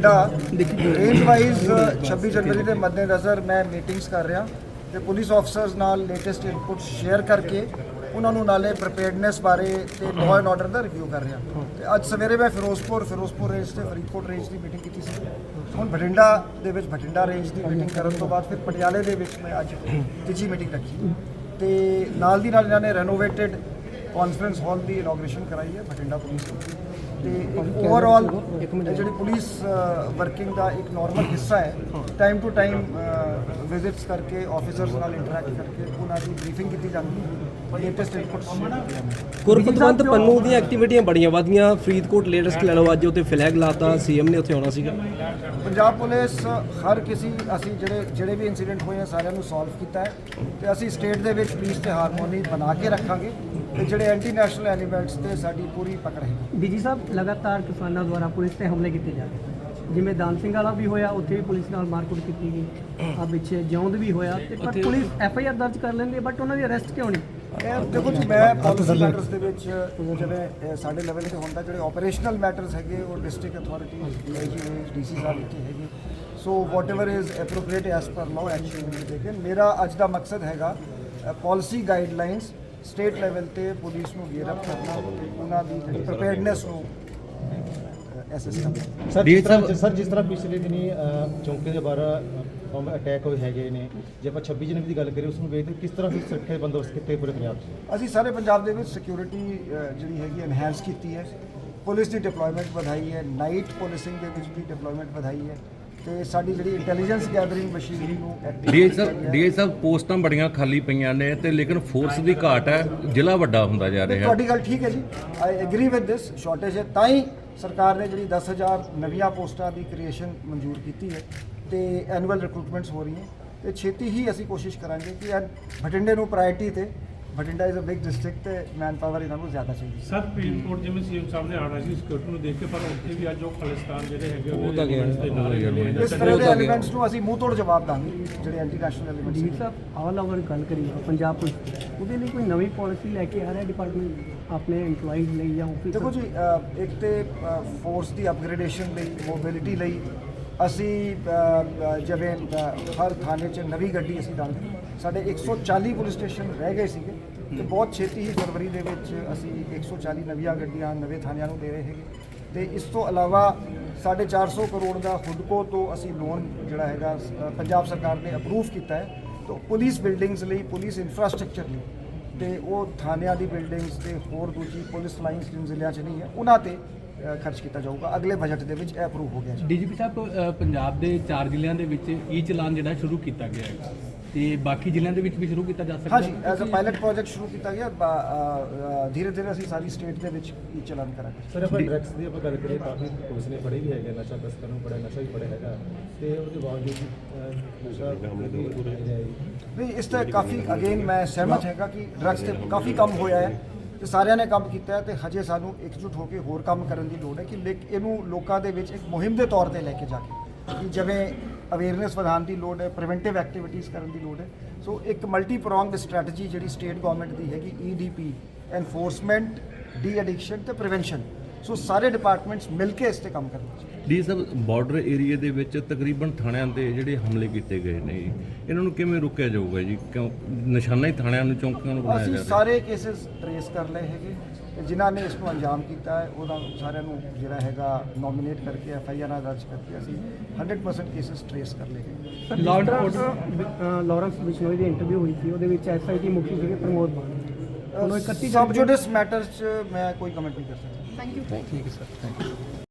Bathinda range wise 26 ਜਨਵਰੀ ਦੇ ਮੱਦੇਨਜ਼ਰ ਮੈਂ ਮੀਟਿੰਗਸ ਕਰ ਰਿਹਾ ਤੇ ਪੁਲਿਸ ਆਫਸਰਸ ਨਾਲ ਲੇਟੈਸਟ ਇਨਪੁਟ ਸ਼ੇਅਰ ਕਰਕੇ ਉਹਨਾਂ ਨੂੰ ਨਾਲੇ ਪ੍ਰੀਪੇਅਰਡਨੈਸ ਬਾਰੇ ਤੇ ਲਾਅ ਐਂਡ ਆਰਡਰ ਦਾ ਰਿਵਿਊ ਕਰ ਰਿਹਾ। ਤੇ ਅੱਜ ਸਵੇਰੇ ਮੈਂ ਫਿਰੋਜ਼ਪੁਰ ਫਿਰੋਜ਼ਪੁਰ ਰੇਂਜ ਤੇ ਫਰੀਦਕੋਟ ਰੇਂਜ ਦੀ ਮੀਟਿੰਗ ਕੀਤੀ ਸੀ। ਹੁਣ ਬਠਿੰਡਾ ਦੇ ਵਿੱਚ ਬਠਿੰਡਾ ਰੇਂਜ ਦੀ ਮੀਟਿੰਗ ਕਰਨ ਤੋਂ ਬਾਅਦ ਫਿਰ ਪਟਿਆਲੇ ਦੇ ਵਿੱਚ ਮੈਂ ਅੱਜ ਤੀਜੀ ਮੀਟਿੰਗ ਰੱਖੀ। ਤੇ ਨਾਲ ਦੀ ਨਾਲ ਇਹਨਾਂ ਨੇ ਰੈਨੋਵੇਟਿਡ ਕਾਨਫਰੰਸ ਹਾਲ ਦੀ ਇਨੋਗ੍ਰੇਸ਼ਨ ਕਰਾਈ ਹੈ ਬਠਿੰਡਾ ਪੁਲਿਸ ਨੇ ਤੇ ਓਵਰਆਲ ਜਿਹੜੀ ਪੁਲਿਸ ਵਰਕਿੰਗ ਦਾ ਇੱਕ ਨਾਰਮਲ ਹਿੱਸਾ ਹੈ ਟਾਈਮ ਟੂ ਟਾਈਮ ਵਿਜ਼ਿਟਸ ਕਰਕੇ ਆਫੀਸਰਸ ਨਾਲ ਇੰਟਰੈਕਟ ਕਰਕੇ, ਉਹਨਾਂ ਦੀ ਬਰੀਫਿੰਗ ਕੀਤੀ ਜਾਂਦੀ ਹੈ। ਲੇਟੈਸਟ ਇਨਪੁਟਸ ਗੁਰਪਤਵੰਤ ਪੰਨੂ ਦੀਆਂ ਐਕਟੀਵਿਟੀਆਂ ਬੜੀਆਂ ਵਧੀਆਂ ਫਰੀਦਕੋਟ ਲੇਟੈਸਟ ਲੈ ਲਓ ਅੱਜ ਉੱਤੇ ਫਲੈਗ ਲਾਤਾ ਸੀਐਮ ਨੇ ਉੱਥੇ ਆਉਣਾ ਸੀਗਾ। ਪੰਜਾਬ ਪੁਲਿਸ ਹਰ ਕਿਸੇ ਅਸੀਂ ਜਿਹੜੇ ਜਿਹੜੇ ਵੀ ਇਨਸੀਡੈਂਟ ਹੋਏ ਆ ਸਾਰਿਆਂ ਨੂੰ ਸੋਲਵ ਕੀਤਾ ਹੈ। ਤੇ ਅਸੀਂ ਸਟੇਟ ਦੇ ਵਿੱਚ ਪੀਸ ਤੇ ਹਾਰਮੋਨੀ ਬਣਾ ਕੇ ਰੱਖਾਂਗੇ। ਤੇ ਜਿਹੜੇ ਐਂਟੀ ਨੈਸ਼ਨਲ ਐਲੀਮੈਂਟਸ ਤੇ ਸਾਡੀ ਪੂਰੀ ਪਕੜ ਹੈ। ਡੀਜੀ ਸਾਹਿਬ ਲਗਾਤਾਰ ਕਿਸਾਨਾਂ ਦੁਆਰਾ ਪੁਲਿਸ ਤੇ ਹਮਲੇ ਕੀਤੇ ਜਾ ਰਹੇ ਜਿਵੇਂ ਦਾਨ ਸਿੰਘ ਵਾਲਾ ਵੀ ਹੋਇਆ ਉੱਥੇ ਵੀ ਪੁਲਿਸ ਨਾਲ ਮਾਰਕੁੱਟ ਕੀਤੀ ਗਈ। ਆ ਪਿੱਛੇ ਜਿਉਂਦ ਵੀ ਹੋਇਆ ਤੇ ਪਰ ਪੁਲਿਸ ਐਫ ਆਈ ਆਰ ਦਰਜ ਕਰ ਲੈਂਦੀ ਬਟ ਉਹਨਾਂ ਦੀ ਅਰੈਸਟ ਕਿਉਂ ਨਹੀਂ? ਇਹ ਦੇਖੋ ਜੀ ਮੈਂ ਪਾਲਿਸੀ ਮੈਟਰਸ ਦੇ ਵਿੱਚ ਜਿਵੇਂ ਇਹ ਸਾਡੇ ਲੈਵਲ ਤੇ ਹੁੰਦਾ ਜਿਹੜੇ ਆਪਰੇਸ਼ਨਲ ਮੈਟਰਸ ਹੈਗੇ ਉਹ district authority DIG range DC sahib ਇੱਥੇ ਹੈਗੇ। So whatever is appropriate as per law action be taken ਮੇਰਾ ਅੱਜ ਦਾ ਮਕਸਦ ਹੈਗਾ ਪਾਲਿਸੀ ਗਾਈਡਲਾਈਨਸ ਸਟੇਟ ਲੈਵਲ ਤੇ ਪੁਲਿਸ ਨੂੰ ਗੇਅਰ ਅਪ ਕਰਨਾ ਉਹਨਾਂ ਦੀ ਜਿਹੜੀ ਪ੍ਰੀਪੇਅਰਡਨੈਸ ਨੂੰ ਕਰਨਾ ਸਰ ਜਿਸ ਤਰ੍ਹਾਂ ਸਰ ਜਿਸ ਤਰ੍ਹਾਂ ਪਿਛਲੇ ਦਿਨੀ ਚੌਂਕੀ ਦੇ ਬਾਹਰ ਬੰਬ ਅਟੈਕ ਹੋਏ ਹੈਗੇ ਨੇ ਜੇ ਆਪਾਂ 26 ਜਨਵਰੀ ਦੀ ਗੱਲ ਕਰੀਏ ਉਸ ਨੂੰ ਵੇਖਦੇ ਕਿਸ ਤਰ੍ਹਾਂ ਦੀ ਸੁਰੱਖਿਆ ਦੇ ਬੰਦੋਬਸਤ ਕੀਤੇ ਪੂਰੇ ਪੰਜਾਬ 'ਚ? ਅਸੀਂ ਸਾਰੇ ਪੰਜਾਬ ਦੇ ਵਿੱਚ ਸਿਕਿਉਰਿਟੀ ਜਿਹੜੀ ਹੈਗੀ ਐਨਹਾਂਸ ਕੀਤੀ ਹੈ। ਪੁਲਿਸ ਦੀ ਡਿਪਲੋਇਮੈਂਟ ਵਧਾਈ ਹੈ। ਨਾਈਟ ਪੁਲਿਸਿੰਗ ਦੇ ਵਿੱਚ ਵੀ ਡਿਪਲੋਇਮੈਂਟ ਵਧਾਈ ਹੈ। ਤੇ ਸਾਡੀ ਜਿਹੜੀ ਇੰਟੈਲੀਜੈਂਸ ਗੈਦਰਿੰਗ ਮਸ਼ੀਨਰੀ ਨੂੰ ਸਾਹਿਬ ਸਾਹਿਬ ਪੋਸਟਾਂ ਬੜੀਆਂ ਖਾਲੀ ਪਈਆਂ ਨੇ ਤੇ ਲੇਕਿਨ ਫੋਰਸ ਦੀ ਘਾਟ ਹੈ ਜ਼ਿਲ੍ਹਾ ਵੱਡਾ ਹੁੰਦਾ ਜਾ ਰਿਹਾ ਤੁਹਾਡੀ ਗੱਲ ਠੀਕ ਹੈ ਜੀ। I agree with this shortage ਹੈ। ਤਾਂ ਹੀ ਸਰਕਾਰ ਨੇ ਜਿਹੜੀ 10000 ਨਵੀਆਂ ਪੋਸਟਾਂ ਦੀ ਕ੍ਰੀਏਸ਼ਨ ਮਨਜ਼ੂਰ ਕੀਤੀ ਹੈ ਤੇ ਐਨੂਅਲ ਰਿਕਰੂਟਮੈਂਟਸ ਹੋ ਰਹੀਆਂ। ਤੇ ਛੇਤੀ ਹੀ ਅਸੀਂ ਕੋਸ਼ਿਸ਼ ਕਰਾਂਗੇ ਕਿ ਇਹ ਬਠਿੰਡੇ ਨੂੰ ਪ੍ਰਾਇੋਰਟੀ ਤੇ Bathinda is a big district ਤੇ ਮੈਨ ਪਾਵਰ ਇਹਨਾਂ ਨੂੰ ਜ਼ਿਆਦਾ ਚਾਹੀਦੀ ਸਰ ਫਰੀਦਕੋਟ ਜਿਵੇਂ ਸੀਐਮ ਸਾਹਿਬ ਨੇ ਆਣਾ ਸੀ ਸਿਕਿਉਰਿਟੀ ਨੂੰ ਦੇਖ ਕੇ ਪਰ ਉੱਥੇ ਵੀ ਅੱਜ ਉਹ ਖਾਲਿਸਤਾਨ ਜਿਹੜੇ ਹੈਗੇ ਉਹ ਤਾਂ ਨੇ। ਇਸ ਤਰ੍ਹਾਂ ਦੇ ਐਲੀਮੈਂਟਸ ਨੂੰ ਅਸੀਂ ਮੂੰਹ ਤੋੜ ਜਵਾਬ ਦਾਂਗੇ ਜਿਹੜੇ anti national elements sahib all over ਗੱਲ ਕਰੀਏ ਪੰਜਾਬ ਪੁਲਿਸ ਉਹਦੇ ਲਈ ਕੋਈ ਨਵੀਂ ਪਾਲਿਸੀ ਲੈ ਕੇ ਆ ਰਿਹਾ ਡਿਪਾਰਟਮੈਂਟ ਆਪਣੇ EMPLOYEES ਲਈ ਜਾਂ ਆਫਿਸ ਦੇਖੋ ਜੀ ਇੱਕ ਤੇ ਫੋਰਸ ਦੀ ਅਪਗ੍ਰੇਡੇਸ਼ਨ ਲਈ ਮੋਬਿਲਿਟੀ ਲਈ ਅਸੀਂ ਜਿਵੇਂ ਹਰ ਥਾਣੇ 'ਚ ਨਵੀਂ ਗੱਡੀ ਅਸੀਂ ਡਾਲਦੇ ਸਾਡੇ 140 ਪੁਲਿਸ ਸਟੇਸ਼ਨ ਰਹਿ ਗਏ ਸੀਗੇ ਤੇ ਬਹੁਤ ਛੇਤੀ ਹੀ ਫਰਵਰੀ ਦੇ ਵਿੱਚ ਅਸੀਂ 140 ਨਵੀਆਂ ਗੱਡੀਆਂ ਨਵੇਂ ਥਾਣਿਆਂ ਨੂੰ ਦੇ ਰਹੇ ਹੈਗੇ। ਤੇ ਇਸ ਤੋਂ ਇਲਾਵਾ 450 ਕਰੋੜ ਦਾ ਹੁਡਕੋ ਤੋਂ ਅਸੀਂ ਲੋਨ ਜਿਹੜਾ ਹੈਗਾ ਪੰਜਾਬ ਸਰਕਾਰ ਨੇ ਅਪਰੂਵ ਕੀਤਾ ਹੈ। ਤਾਂ ਪੁਲਿਸ ਬਿਲਡਿੰਗਸ ਲਈ ਪੁਲਿਸ ਇਨਫਰਾਸਟ੍ਰਕਚਰ ਲਈ ਤੇ ਉਹ ਥਾਣਿਆਂ ਦੀ ਬਿਲਡਿੰਗਸ ਤੇ ਹੋਰ ਦੂਜੀ ਪੁਲਿਸ ਲਾਈਨਸ ਜਿਨ ਜ਼ਿਲ੍ਹਿਆਂ 'ਚ ਨਹੀਂ ਹੈ ਉਹਨਾਂ ਤੇ ਖਰਚ ਕੀਤਾ ਜਾਊਗਾ। ਅਗਲੇ ਬਜਟ ਦੇ ਵਿੱਚ ਇਹ ਅਪਰੂਵ ਹੋ ਗਿਆ ਜੀ। ਡੀਜੀਪੀ ਸਾਹਿਬ ਅ, ਪੰਜਾਬ ਦੇ ਚਾਰ ਜ਼ਿਲ੍ਹਿਆਂ ਦੇ ਵਿੱਚ ਈ ਚਲਾਨ ਜਿਹੜਾ ਸ਼ੁਰੂ ਕੀਤਾ ਗਿਆ ਹੈ ਤੇ ਬਾਕੀ ਜ਼ਿਲ੍ਹਿਆਂ ਦੇ ਵਿੱਚ ਵੀ ਸ਼ੁਰੂ ਕੀਤਾ ਜਾ ਸਕਦਾ ਹਾਂਜੀ ਐਜ਼ ਅ ਪਾਇਲਟ ਪ੍ਰੋਜੈਕਟ ਸ਼ੁਰੂ ਕੀਤਾ ਗਿਆ ਧੀਰੇ ਧੀਰੇ ਅਸੀਂ ਸਾਰੀ ਸਟੇਟ ਦੇ ਵਿੱਚ ਹੀ ਚਲਾਨ ਕਰਾਂਗੇ। ਸਰ ਆਪਾਂ ਡਰੱਗਸ ਦੀ ਆਪਾਂ ਗੱਲ ਕਰੀਏ ਕਾਫੀ ਪੁਲਿਸ ਨੇ ਫੜੇ ਵੀ ਹੈਗੇ ਨਸ਼ਾ ਤਸਕਰ ਨੂੰ ਫੜਿਆ ਨਸ਼ਾ ਵੀ ਫੜਿਆ ਹੈਗਾ। ਤੇ ਉਹਦੇ ਬਾਵਜੂਦ ਨਸ਼ਾ ਨਹੀਂ ਇਸ ਤੇ ਕਾਫੀ ਅਗੇਨ ਮੈਂ ਸਹਿਮਤ ਹੈਗਾ ਕਿ ਡਰੱਗਸ ਤੇ ਕਾਫੀ ਕੰਮ ਹੋਇਆ ਹੈ ਤੇ ਸਾਰਿਆਂ ਨੇ ਕੰਮ ਕੀਤਾ ਹੈ ਤੇ ਹਜੇ ਸਾਨੂੰ ਇਕਜੁੱਟ ਹੋ ਕੇ ਹੋਰ ਕੰਮ ਕਰਨ ਦੀ ਲੋੜ ਹੈ ਕਿ ਲੇਕ ਇਹਨੂੰ ਲੋਕਾਂ ਦੇ ਵਿੱਚ ਇੱਕ ਮੁਹਿੰਮ ਦੇ ਤੌਰ ਤੇ ਲੈ ਕੇ ਜਾ ਕੇ ਕਿ ਜਿਵੇਂ ਅਵੇਅਰਨੈਸ ਵਧਾਉਣ ਦੀ ਲੋੜ ਹੈ ਪ੍ਰੀਵੈਂਟਿਵ ਐਕਟੀਵਿਟੀਜ਼ ਕਰਨ ਦੀ ਲੋੜ ਹੈ। ਸੋ ਇੱਕ ਮਲਟੀ ਪ੍ਰੋਂਗਡ ਸਟ੍ਰੈਟਜੀ ਜਿਹੜੀ ਸਟੇਟ ਗਵਰਨਮੈਂਟ ਦੀ ਹੈਗੀ ਈਡੀਪੀ ਐਨਫੋਰਸਮੈਂਟ ਡੀ ਐਡਿਕਸ਼ਨ ਤੇ ਪ੍ਰੀਵੈਂਸ਼ਨ ਸੋ ਸਾਰੇ ਡਿਪਾਰਟਮੈਂਟਸ ਮਿਲ ਕੇ ਇਸ ਤੇ ਕੰਮ ਕਰਨਗੇ ਡੀ ਸਾਹਿਬ ਬਾਰਡਰ ਏਰੀਆ ਦੇ ਵਿੱਚ ਤਕਰੀਬਨ ਥਾਣਿਆਂ ਤੇ ਜਿਹੜੇ ਹਮਲੇ ਕੀਤੇ ਗਏ ਨੇ ਇਹਨਾਂ ਨੂੰ ਕਿਵੇਂ ਰੋਕਿਆ ਜਾਊਗਾ ਜੀ? ਕਿਉਂ ਨਿਸ਼ਾਨਾ ਹੀ ਥਾਣਿਆਂ ਨੂੰ ਚੌਂਕੀਆਂ ਨੂੰ ਬਣਾਇਆ ਅਸੀਂ ਜਾ ਰਿਹਾ? ਸਾਰੇ ਕੇसेस ਟਰੇਸ ਕਰ ਲਏ ਹੈਗੇ। ਤੇ ਜਿਨ੍ਹਾਂ ਨੇ ਇਸ ਨੂੰ ਅੰਜਾਮ ਕੀਤਾ ਹੈ ਉਹਨਾਂ ਸਾਰਿਆਂ ਨੂੰ ਜਿਹੜਾ ਹੈਗਾ ਨੋਮੀਨੇਟ ਕਰਕੇ ਐਫ ਆਈ ਆਰ ਦਰਜ ਕਰਕੇ ਅਸੀਂ 100% ਕੇसेस ਟਰੇਸ ਕਰ ਲਏ। ਲਾਰਡ ਲਾਰੈਂਸ ਬਿਸ਼ਨੋਈ ਦੀ ਇੰਟਰਵਿਊ ਹੋਈ ਸੀ ਉਹਦੇ ਵਿੱਚ ਐਸਆਈਟੀ ਮੁਖੀ ਸੀਗੇ ਪ੍ਰਮੋਦ ਬਾਣ ਉਹਨੂੰ 31 ਸਬ ਜੁਡਿਸ ਮੈਟਰਸ 'ਚ ਮੈਂ ਕੋਈ ਕਮੈਂਟ ਨਹੀਂ ਕਰ ਸਕਦਾ। ਠੀਕ ਹੈ ਸਰ ਥੈਂਕ ਯੂ